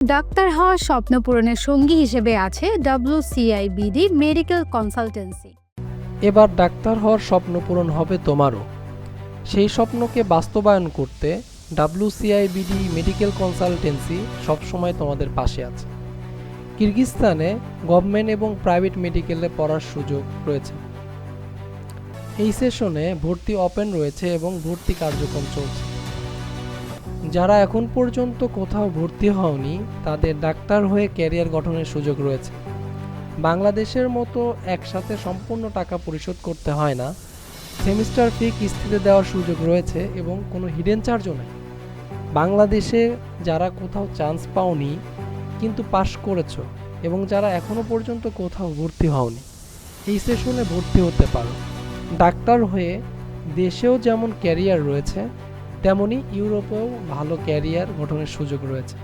Doctor হওয়ার স্বপ্ন পূরণের সঙ্গী হিসেবে আছে ডাব্লিউসিআইবিডি মেডিকেল কনসালটেন্সি এবার ডাক্তার হওয়ার স্বপ্ন পূরণ হবে তোমারও। সেই স্বপ্নকে বাস্তবায়ন করতে ডাব্লিউসিআইবিডি মেডিকেল কনসালটেন্সি সবসময় তোমাদের পাশে আছে। কিরগিজস্তানে গভর্নমেন্ট এবং প্রাইভেট মেডিকেলে পড়ার সুযোগ রয়েছে। এই সেশনে ভর্তি ওপেন রয়েছে এবং ভর্তি কার্যক্রম চলছে। যারা এখন পর্যন্ত কোথাও ভর্তি হওনি, তাদের ডাক্তার হয়ে ক্যারিয়ার গঠনের সুযোগ রয়েছে। বাংলাদেশের মতো একসাথে সম্পূর্ণ টাকা পরিশোধ করতে হয় না, সেমিস্টার ফি কিস্তিতে দেওয়ার সুযোগ রয়েছে এবং কোনো হিডেন চার্জও নেই। বাংলাদেশে যারা কোথাও চান্স পাওনি, কিন্তু পাশ করেছ এবং যারা এখনও পর্যন্ত কোথাও ভর্তি হওনি, এই সেশনে ভর্তি হতে পারো। ডাক্তার হয়ে দেশেও যেমন ক্যারিয়ার রয়েছে তেমনি ইউরোপেও ভালো ক্যারিয়ার গঠনের সুযোগ রয়েছে।